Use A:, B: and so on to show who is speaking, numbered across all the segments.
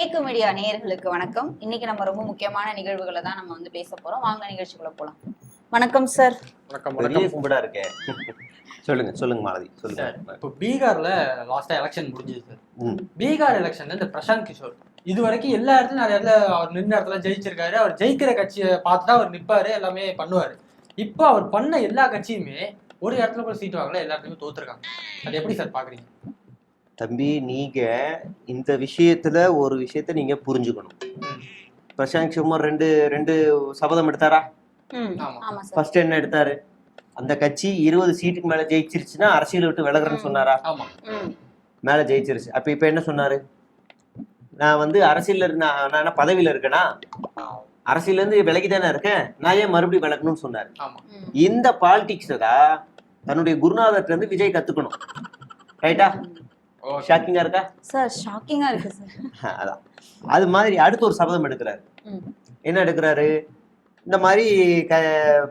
A: கேக்கு media நேயர்களுக்கு வணக்கம். இன்னைக்கு நம்ம ரொம்ப முக்கியமான நிகழ்வுகளை தான் நம்ம வந்து பேச போறோம். வாங்க நிகழ்ச்சிக்குள்ள போலாம். வணக்கம் சார்
B: வணக்கம்
C: கும்பிடா இருக்கே. சொல்லுங்க சொல்லுங்க மாலதி. சொல்லுங்க.
B: இப்போ பீகார்ல லாஸ்டா எலெக்ஷன் முடிஞ்சது சார். பீகார் எலெக்ஷன்ல இந்த பிரசாந்த் கிஷோர். இது வரைக்கும் எல்லா இடத்துலயும் நிறைய இடத்துல அவர் நின்ற இடத்துல ஜெயிச்சிருக்காரு. அவர் ஜெயிக்கிற கட்சியை பார்த்து தான் அவர் நிப்பாரு எல்லாமே பண்ணுவாரு. இப்போ அவர் பண்ண எல்லா கட்சியுமே ஒரு இடத்துல கூட சீட் வாங்கல எல்லா இடத்துலயும் தோத்துருக்காங்க. அது எப்படி சார் பாக்குறீங்க?
C: தம்பி நீங்க இந்த விஷயத்துல ஒரு விஷயத்த நீங்க புரிஞ்சுக்கணும். பிரசாந்த் குமார் ரெண்டு ரெண்டு சபதம் எடுத்தாரா? ஃபர்ஸ்ட் என்ன எடுத்தாரு? அந்த கட்சி இருபது சீட்டுக்கு மேல ஜெயிச்சிருச்சுன்னா அரசியல் விட்டு விலகுறேன்னு சொன்னாரா? மேல ஜெயிச்சிருச்சு. அப்ப இப்ப என்ன சொன்னாரு? நான் வந்து அரசியல்ல இரு- நான் பதவியில இருக்கேனா? அரசியல்ல இருந்து விலகி தானே இருக்கேன். நான் ஏன் மறுபடியும் விலகணும்னு சொன்னாரு. இந்த பாலிடிக்ஸ் தான் தன்னுடைய குருநாதர்ட்ட இருந்து விஜய் கத்துக்கணும். ரைட்டா ஷாக்கிங்கா இருக்கா?
A: சார் ஷாக்கிங்கா இருக்கு சார்
C: அதான். அது மாதிரி அடுத்து ஒரு சபதம் எடுக்கிறாரு. என்ன எடுக்கிறாரு? இந்த மாதிரி க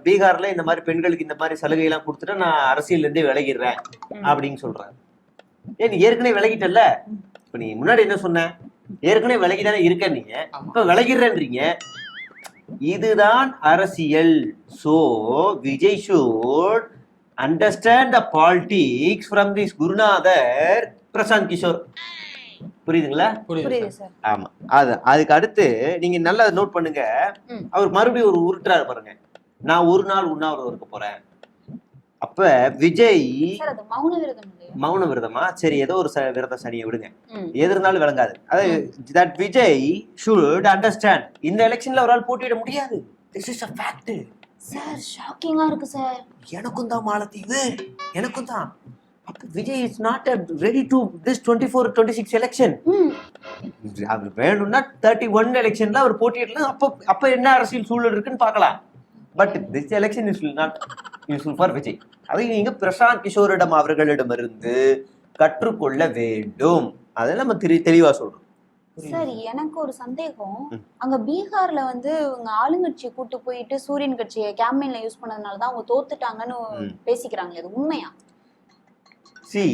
C: பீகார்ல இந்த மாதிரி பெண்களுக்கு இந்த மாதிரி சலுகை எல்லாம் கொடுத்துட்டா நான் அரசியல்ல இருந்தே விலகிடுறேன். அப்படின்னு சொல்றாரு. ஏன் நீ ஏற்கனவே விலகிட்டல்ல? இப்ப நீ முன்னாடி என்ன சொன்ன? ஏற்கனவே விலகிதானே இருக்க நீங்க இப்ப விலகிடுறேன்றீங்க. இதுதான் அரசியல். So Vijay should understand the politics from this குருநாதர் பிரசாந்த் கிஷோர். புரியுதுங்களா? ஆமா. அது அதுக்கு அடுத்து நீங்க நல்லா நோட் பண்ணுங்க. அவர் மறுபடியும் ஒரு உருட்டுறாரு பாருங்க. நான் ஒரு நாள் உண்ணாவிரதம் இருக்க போறேன். அப்ப விஜய்
A: சார் அது மௌன விரதம் இல்லையா?
C: மௌன விரதமா? சரி ஏதோ ஒரு விரத சனியை விடுங்க. எது இருந்தாலும் விளங்காது. அது தட் விஜய் ஷுட் அண்டர்ஸ்டாண்ட் இந்த எலெக்ஷன்ல ஒரு ஆள் போட்டியிட முடியாது. This is a fact
A: sir ஷாக்கிங்கா இருக்கு சார்
C: எனக்கும் தான் மாலத்தீவு. எனக்கும் தான். Vijay is not ready to this twenty four twenty six election அவர் வேணும்னா தேர்ட்டி ஒன் எலெக்ஷன்ல அவர் போட்டியிடலாம். அப்போ அப்ப என்ன அரசியல் சூழல் இருக்குன்னு பார்க்கலாம். But this election is not useful for Vijay அதை நீங்க பிரசாந்த் கிஷோரிடம் அவர்களிடமிருந்து கற்றுக்கொள்ள வேண்டும். அதை நம்ம தெரி தெளிவா சொல்றோம்.
A: சார் எனக்கு ஒரு சந்தேகம். அங்க பீகார்ல வந்து உங்க ஆளுங்கட்சியை கூட்டு போயிட்டு சூரியன் கட்சியை கேம்பெயின்ல யூஸ் பண்ணதுனால தான் அவங்க தோத்துட்டாங்கன்னு. பேசிக்கிறாங்களே அது உண்மையா?
C: சி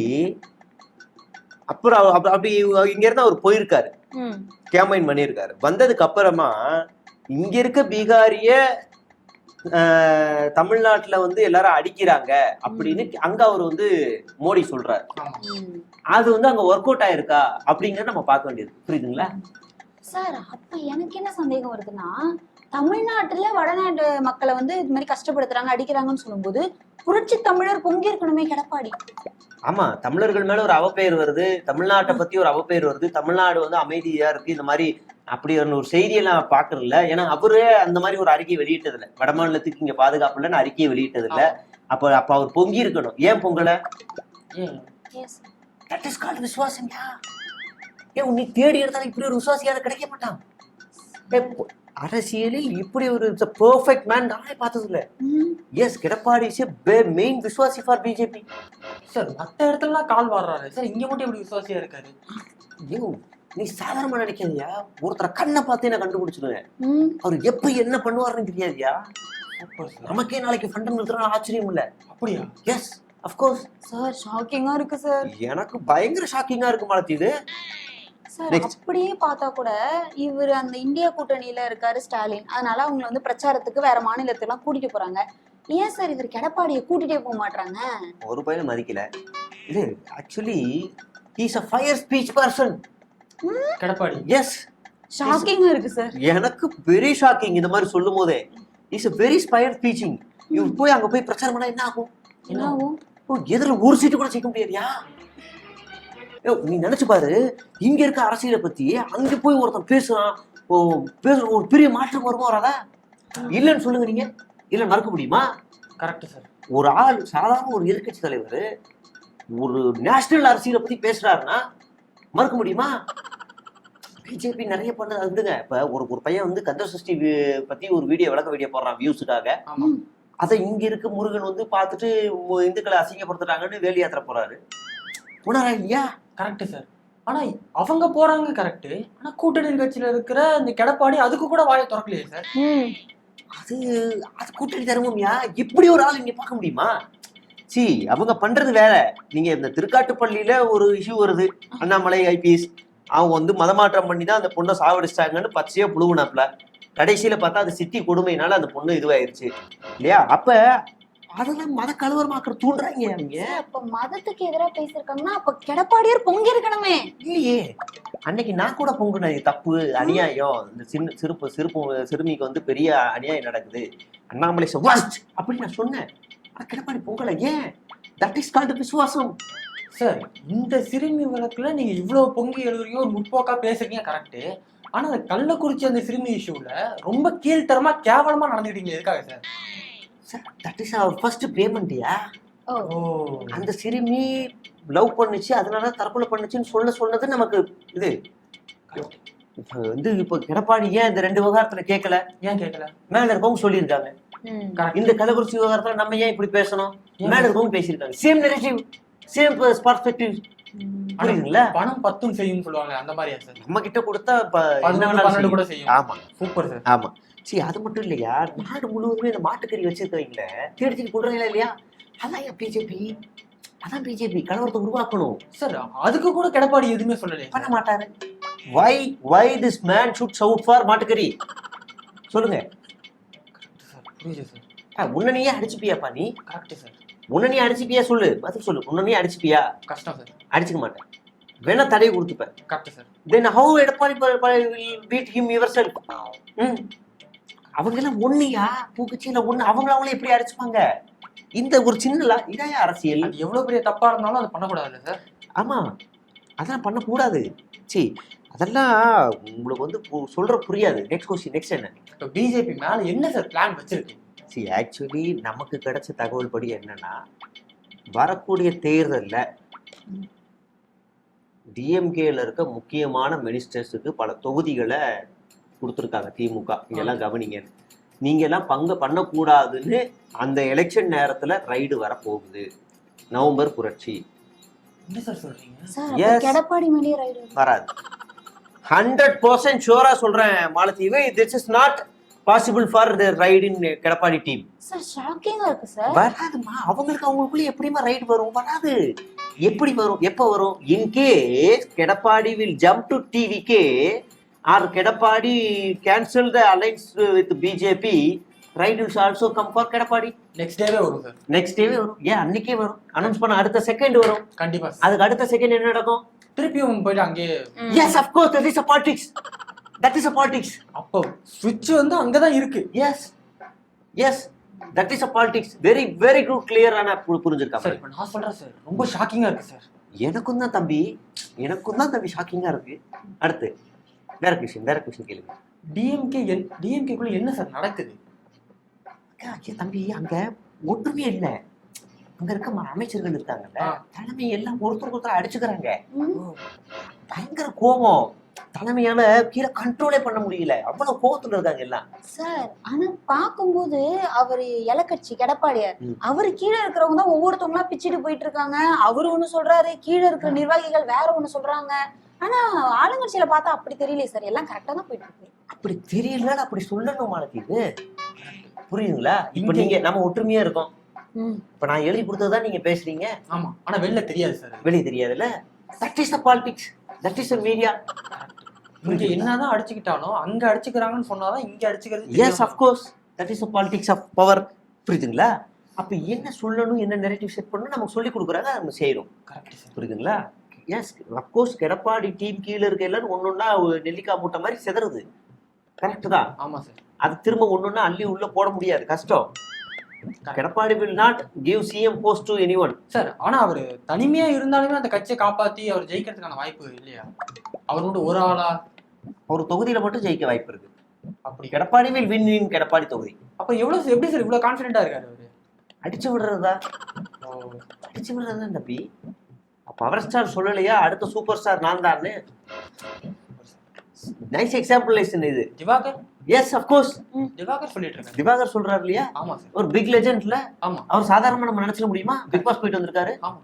C: அப்புறம் அப்படி இங்க இருந்து அவர் போயிருக்காரு. கேம்பைன் பண்ணியிருக்காரு. வந்ததுக்கு அப்புறமா இங்க இருக்க பீகாரிய ஆஹ், தமிழ்நாட்டுல வந்து எல்லாரும் அடிக்கிறாங்க அப்படின்னு அங்க அவர் வந்து மோடி சொல்றாரு. அது வந்து அங்க ஒர்க் அவுட் ஆயிருக்கா அப்படிங்கறத நம்ம பார்க்க வேண்டியது. புரியுதுங்களா?
A: சார் அப்ப எனக்கு என்ன சந்தேகம் வருதுன்னா தமிழ்நாட்டுல வடநாட்டு மக்களை வந்து இது மாதிரி கஷ்டப்படுத்துறாங்க அடிக்கிறாங்கன்னு சொல்லும்போது புரட்சி தமிழர் பொங்கி இருக்கணுமே எடப்பாடி.
C: ஆமா தமிழர்கள் மேல ஒரு அவப்பெயர் வருது தமிழ்நாட்டை பத்தி ஒரு அவப்பெயர் வருது தமிழ்நாடு வந்து அமைதியா இருக்கு இந்த மாதிரி அப்படி ஒரு செய்தியெல்லாம் பாக்குறதில்ல ஏன்னா அவரே அந்த மாதிரி ஒரு அறிக்கை வெளியிட்டது இல்ல வடமாநிலத்துக்கு இங்க பாதுகாப்பு இல்லைன்னு அறிக்கையை வெளியிட்டது இல்ல அப்ப அப்ப அவர் பொங்கி இருக்கணும். ஏன் பொங்கல? தட் இஸ் கால்ட் விசுவாசம்யா ஏன் உன்னை தேடி எடுத்தாலும் இப்படி ஒரு விசுவாசியாத கிடைக்க மாட்டான். அரசியலில் இப்படி ஒரு பெர்ஃபெக்ட் மேன் நானே பார்த்தது இல்ல எஸ் எடப்பாடி இஸ் மெயின் விசுவாசி ஃபார் பிஜேபி
B: சார் மத்த இடத்துலலாம் கால் வாடுறாரு. சார் இங்க மட்டும் எப்படி விசுவாசியா இருக்காரு?
C: ஐயோ நீ சாதாரணமா நினைக்காதியா? ஒருத்தரை கண்ணை பார்த்து என்ன கண்டுபிடிச்சிடுவேன்
A: ம்.
C: அவர் எப்ப என்ன பண்ணுவாருன்னு தெரியாதியா? நமக்கே நாளைக்கு ஃபண்டம் நிறுத்தினா ஆச்சரியம் இல்ல.
B: அப்படியா?
C: எஸ் அஃப்கோர்ஸ்
A: சார் ஷாக்கிங்கா இருக்கு சார்
C: எனக்கு பயங்கர ஷாக்கிங்கா இருக்கு மாலத்தி இது
A: சார். அப்படியே பார்த்தா கூட இவர் அந்த இந்தியா கூட்டணியில இருக்காரு ஸ்டாலின். அதனால அவங்க வந்து பிரச்சாரத்துக்கு வேற மாநிலத்துக்குலாம் கூட்டிட்டு போறாங்க. ஏன் சார் இவர் எடப்பாடியை கூட்டிட்டே போக மாட்டாங்க
C: ஒரு பையனை மதிக்கல. இது actually is a fire speech person
B: Kadappadi.
C: Yes
A: ஷாக்கிங்கா இருக்கு சார்
C: எனக்கு வெரி ஷாக்கிங் இந்த மாதிரி சொல்லும் போதே. Is a very spire speeching இவர் போய் அங்க போய் பிரச்சாரம் பண்ணா என்ன ஆகும்?
A: என்ன ஆகும்?
C: எதிரில் ஒரு சீட்டு கூட ஜெயிக்க முடியாதுயா? நீ நினைச்சு பாரு. இங்க இருக்க அரசியலை பத்தி அங்க போய் ஒருத்தன் பேசுறான். ஓ பேசுற ஒரு பெரிய மாற்றம் வருமா வராதா? இல்லைன்னு சொல்லுங்க நீங்க. இல்ல மறக்க முடியுமா?
B: கரெக்ட் சார்
C: ஒரு ஆள் சாதாரண ஒரு எதிர்க்கட்சி தலைவர் ஒரு நேஷனல் அரசியலை பத்தி பேசுறாருன்னா மறக்க முடியுமா? பிஜேபி நிறைய பண்ணது அது விடுங்க. இப்ப ஒரு ஒரு பையன் வந்து கந்த சஷ்டி பத்தி ஒரு வீடியோ விளக்க வீடியோ போடுறான் வியூஸுக்காக. அதை இங்க இருக்க முருகன் வந்து பார்த்துட்டு இந்துக்களை அசிங்கப்படுத்துறாங்கன்னு வேலி யாத்திரை போறாரு. உணரா இல்லையா?
B: கரெக்ட் சார் ஆனா அவங்க போறாங்க கரெக்ட் ஆனா கூட்டணி கட்சியில இருக்கிற இந்த கிடப்பாடி அதுக்கு கூட வாயை திறக்கலையே சார்
A: ம்.
C: அது அது கூட்டணி தர்மம்யா இப்படி ஒரு ஆள் இங்க பார்க்க முடியுமா? சி அவங்க பண்றது வேற. நீங்க இந்த திருக்காட்டுப்பள்ளியில ஒரு இஷ்யூ வருது. அண்ணாமலை ஐபிஎஸ் அவன் வந்து மதமாற்றம் பண்ணி தான் அந்த பொண்ணை சாவடிச்சிட்டாங்கன்னு பச்சையா புழுகுனாப்ல கடைசியில பார்த்தா அது சித்தி கொடுமையினால அந்த பொண்ணு இதுவாயிருச்சு. இல்லையா? அப்ப அதெல்லாம் மத கலவரமாக்குற தூண்டுறாங்க
A: சார், அப்ப மதத்துக்கு எதிரா பேசியிருக்காங்கன்னா அப்ப கிடப்பாடியார் பொங்கி இருக்கணுமே
C: இல்லையே. அன்னைக்கு நான் கூட பொங்குனேன் தப்பு அநியாயம். இந்த சின்ன சிறுப்பு சிறுப்பு சிறுமிக்கு வந்து பெரிய அநியாயம் நடக்குது. அண்ணாமலை வாஸ்ட் அப்படின்னு நான் சொன்னேன். ஆனா கிடப்பாடி பொங்கல ஏன்? தட் இஸ் கால்டு விசுவாசம்.
B: சார் இந்த சிறுமி வழக்குல நீங்க இவ்வளவு பொங்கி எழுதுறீங்க ஒரு முற்போக்கா பேசுறீங்க கரெக்ட் ஆனா அந்த கள்ளக்குறிச்சி அந்த சிறுமி இஷ்யூல ரொம்ப கீழ்த்தரமா கேவலமா நடந்துக்கிட்டீங்க எதுக்காக சார்
C: சார் தட் இஸ் அவர் ஃபர்ஸ்ட் பேமெண்ட்யா
A: ஓ
B: ஓ
C: அந்த சிறுமி லவ் பண்ணுச்சு அதனால தற்கொலை பண்ணுச்சுன்னு சொல்ல சொன்னது நமக்கு இது. வந்து இப்போ கிடப்பாடி ஏன் இந்த ரெண்டு விவகாரத்துல கேட்கல
B: ஏன் கேட்கல
C: மேல இருக்கவங்க சொல்லியிருக்காங்க இந்த கள்ளக்குறிச்சி விவகாரத்துல நம்ம ஏன் இப்படி பேசணும்? மேல இருக்கவங்க பேசியிருக்காங்க. சேம் நெரேட்டிவ் சேம் பர்ஸ்பெக்டிவ்
B: பணம் பத்தும் செய்யும் சொல்லுவாங்க அந்த மாதிரியா சார்.
C: நம்ம கிட்ட கொடுத்தா
B: பன்னெண்டு. கூட செய்யும்.
C: ஆமா.
B: Super sir.
C: ஆமா. சரி அது மட்டும் இல்லையா? நாடு முழுவதுமே இந்த மாட்டுக்கறி வச்சிருக்கீங்களே தேடி தேடி கொடுறாங்களா இல்லையா? அதான் பிஜேபி? அதான் பிஜேபி. கலவரத்தை உருவாக்கணும்.
B: சார் அதுக்கு கூட கிடப்பாடி எதுவுமே சொல்லலையே
C: பண்ண மாட்டாரு. Why why this man should shout for மாட்டுக்கறி? சொல்லுங்க.
B: புரியுது சார்.
C: உன்னை நீயே அடிச்சுப்பியாப்பா நீ?
B: Correct sir.
C: உன்னை நீ அடிச்சுப்பியா சொல்லு? பதில் சொல்லு. உன்னை நீ அடிச்சுப்பியா?
B: கஷ்டம் சார்.
C: அடிச்சுக்க மாட்டேன். வேணா தடையை கொடுத்துப்பேன்.
B: Correct sir.
C: Then how Edappadi beat him yourself அவங்க எல்லாம் ஒண்ணுயா? பூக்குச்சியில ஒண்ணு. அவங்கள அவங்களே எப்படி அடிச்சுப்பாங்க. இந்த ஒரு சின்ன இதாயா அரசியல்.
B: அது எவ்வளவு பெரிய தப்பா இருந்தாலும் அது பண்ணக்கூடாதுல்ல சார்.
C: ஆமா. அதெல்லாம் பண்ணக்கூடாது. சி அதெல்லாம் உங்களுக்கு வந்து சொல்ற புரியாது. நெக்ஸ்ட் கொஸ்டின் நெக்ஸ்ட் என்ன?
B: இப்போ பிஜேபி மேல என்ன சார் பிளான் வச்சிருக்கு?
C: சி ஆக்சுவலி நமக்கு கிடைச்ச தகவல் படி என்னன்னா வரக்கூடிய தேர்தல்ல டிஎம்கேல இருக்க முக்கியமான மினிஸ்டர்ஸுக்கு பல தொகுதிகளை கொடுத்துருக்காங்க திமுக இதெல்லாம் கவனிங்க. நீங்க எல்லாம் பங்கு பண்ணக்கூடாதுன்னு அந்த எலெக்ஷன் நேரத்துல ரைடு வர போகுது. நவம்பர் புரட்சி.
B: என்ன சார் சொல்றீங்க?
A: சார் அப்ப
C: Yes.
A: கிடப்பாடி மேலேயே ரைடு
C: வராது. ஹண்ட்ரட் பர்சன்ட் ஷூரா சொல்றேன் மாலத்தீவு. This is not possible for the right in Kedappadi team
A: sir ஷாக்கிங்கா இருக்கு சார்
C: வராதுமா அவங்களுக்கு அவங்களுக்குள்ள எப்படிமா ரைட் வரும்? வராது. எப்படி வரும்? எப்ப வரும்? In case Kedappadi will jump to TVK or Kedappadi cancel the alliance with BJP right else also come for Kedappadi
B: next டேவே வரும் சார்
C: நெக்ஸ்ட் டேவே வரும். ஏன் அன்னைக்கே வரும்? அனௌன்ஸ் பண்ண அடுத்த செகண்ட் வரும்.
B: கண்டிப்பா.
C: அதுக்கு அடுத்த செகண்ட் என்ன நடக்கும்?
B: திருப்பியும் போயிட்டு அங்கேயே
C: yes of course that is a politics that is a politics
B: அப்போ சுவிட்ச் வந்து அங்கதான் இருக்கு.
C: Yes yes that is a politics very very good கிளியரான புரிஞ்சிருக்காங்க
B: சார் இப்போ நான் சொல்றேன் சார் ரொம்ப ஷாக்கிங்கா இருக்கு சார்
C: எனக்கும் தான் தம்பி எனக்கும் தான் தம்பி ஷாக்கிங்கா இருக்கு. அடுத்து வேற கொஸ்டின் வேற கொஸ்டின் கேளுங்க.
B: டிஎம்கே டிஎம்கேக்குள்ள என்ன சார் நடக்குது?
C: தம்பி அங்க ஒற்றுமையே இல்ல. அங்க இருக்க ம- அமைச்சர்கள் இருக்காங்கல்ல. தலைமை எல்லாம் ஒருத்தருக்கு ஒருத்தர் அடிச்சுக்கிறாங்க. பயங்கர கோபம். தலைமையால கீழே கண்ட்ரோலே பண்ண முடியல. அவ்வளவு கோபத்துல இருக்காங்க எல்லாம்.
A: சார் ஆனா பாக்கும்போது அவரு இலக்கட்சி கிடப்பாடியார்
C: ம்.
A: அவரு கீழே இருக்கிறவங்க தான் ஒவ்வொருத்தவங்களா பிச்சுட்டு போயிட்டு இருக்காங்க. அவரு ஒண்ணு சொல்றாரு கீழே இருக்கிற நிர்வாகிகள் வேற ஒண்ணு சொல்றாங்க. ஆனா ஆளுங்கட்சியில பார்த்தா அப்படி தெரியலையே சார் எல்லாம் கரெக்டா தான் போயிட்டு இருக்கு.
C: அப்படி தெரியல அப்படி சொல்லணும் மாலத்தீவு புரியுதுங்களா? இப்ப நீங்க நம்ம ஒற்றுமையா இருக்கோம்.
A: ம்.
C: இப்ப நான் எழுதி கொடுத்ததுதான் நீங்க பேசுறீங்க.
B: ஆமா. ஆனா வெளில தெரியாது சார்
C: வெளியே தெரியாதுல்ல? That is the politics that is the media
B: இங்க என்னதான் அடிச்சுக்கிட்டாலும் அங்க அடிச்சுக்கிறாங்கன்னு சொன்னாதான் இங்க அடிச்சுக்கிறது
C: yes of course that is politics of power புரியுதுங்களா? அப்ப என்ன சொல்லணும் என்ன நெரேட்டிவ் செட் பண்ணணும் நமக்கு சொல்லி கொடுக்குறாங்க நம்ம செய்யறோம்.
B: கரெக்ட் சார்
C: புரியுதுங்களா? Yes of course Edappadi team கீழே இருக்க எல்லாரும் ஒன்னொன்னா நெல்லிக்காய் மூட்டை மாதிரி சிதறுது. கரெக்ட் தான்.
B: ஆமா சார்
C: அது திரும்ப ஒன்னொன்னா அள்ளி உள்ள போட முடியாது. கஷ்டம். Edappadi will not give CM post to any one
B: sir ஆனா அவரு தனிமையா இருந்தாலுமே அந்த கட்சியை காப்பாத்தி அவர் ஜெயிக்கிறதுக்கான வாய்ப்பு இல்லையா? அவர் மட்டும் ஒரு ஆளா?
C: ஒரு தொகுதியில மட்டும் ஜெயிக்க வாய்ப்பு இருக்கு.
B: அப்படி
C: Edappadi will win in Edappadi தொகுதி.
B: அப்ப எவ்வளவு எப்படி சார் இவ்வளவு கான்பிடண்டா இருக்காரு அவரு?
C: அடிச்சு விடுறதா? அடிச்சு விடுறதா தம்பி பவர் ஸ்டார் சொல்லலையா? அடுத்த சூப்பர் ஸ்டார் நான் தான்னு. நைஸ் எக்ஸாம்பிள் இது.
B: திவாகர்?
C: எஸ் அஃப்கோர்ஸ்
B: திவாகர் சொல்லிட்டு இருக்காரு
C: திவாகர் சொல்றாரு இல்லையா?
B: ஆமா சார்
C: ஒரு பிக் லெஜெண்ட்ல
B: ஆமா.
C: அவர் சாதாரணமா நம்ம நினைச்சிட முடியுமா? பிக் பாஸ் போயிட்டு வந்திருக்காரு.
B: ஆமா.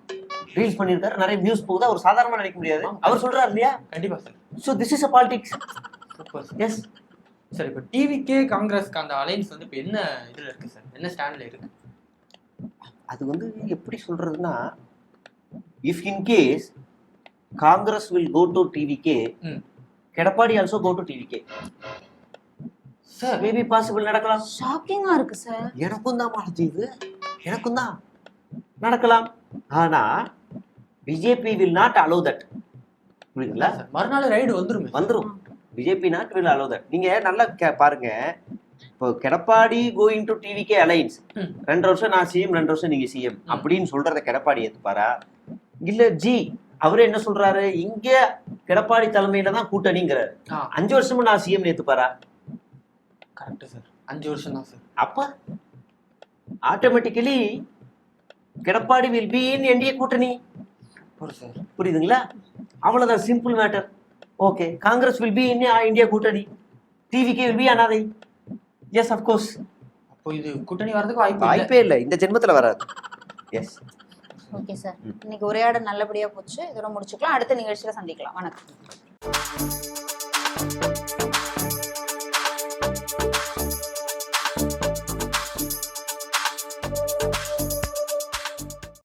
C: ரீல்ஸ் பண்ணிருக்காரு நிறைய வியூஸ் போகுது. அவர் சாதாரணமா நினைக்க முடியாது. அவர் சொல்றாரு இல்லையா?
B: கண்டிப்பா sir.
C: So this is a politics yes
B: sir. இப்போ டிவிக்கே காங்கிரஸ்க்கு அந்த அலைன்ஸ் வந்து இப்போ என்ன இதுல இருக்கு சார்? என்ன ஸ்டாண்ட்ல இருக்கு?
C: அது வந்து எப்படி சொல்றதுன்னா if in case Congress will go to TVK
B: hmm.
C: Edappadi also go to TVK
B: sir.
C: Maybe possible நடக்கலாம்.
A: ஷாக்கிங்கா இருக்கு சார்.
C: எனக்கும் தான் மாலதி இது. எனக்கும் தான் நடக்கலாம். ஆனா BJP will not allow that புரியுதுங்களா?
B: மறுநாள் ரைடு வந்துருமே.
C: வந்துரும். BJP not will allow that நீங்க நல்லா பாருங்க. இப்போ Kedappadi going to TVK alliance. ரெண்டு வருஷம் நான் சிஎம் ரெண்டு வருஷம் நீங்க சிஎம் அப்படின்னு சொல்றத கெடப்பாடி ஏத்துப்பாரா? இல்ல ஜி அவரு என்ன சொல்றாரு? இங்க கெடப்பாடி தலைமையில தான் கூட்டணிங்கிறாரு. அஞ்சு வருஷமும் நான் சிஎம் ஏத்துப்பாரா?
B: கரெக்ட் சார் அஞ்சு வருஷம் தான் சார்
C: அப்ப automatically Kidappadi will be in NDA கூட்டணி. புரியுதுங்களா? அவ்வளவுதான் simple matter okay Congress will be in India கூட்டணி. டிவிகே வில் பி அனாதை எஸ் அஃப்கோர்ஸ்
B: அப்போ இது கூட்டணி வரதுக்கு வாய்ப்பு
C: வாய்ப்பே இல்லை. இந்த ஜென்மத்துல வராது. Yes
A: okay sir. இன்னைக்கு உரையாடல் நல்லபடியா போச்சு. இதோட முடிச்சுக்கலாம். அடுத்த நிகழ்ச்சியில சந்திக்கலாம். வணக்கம்.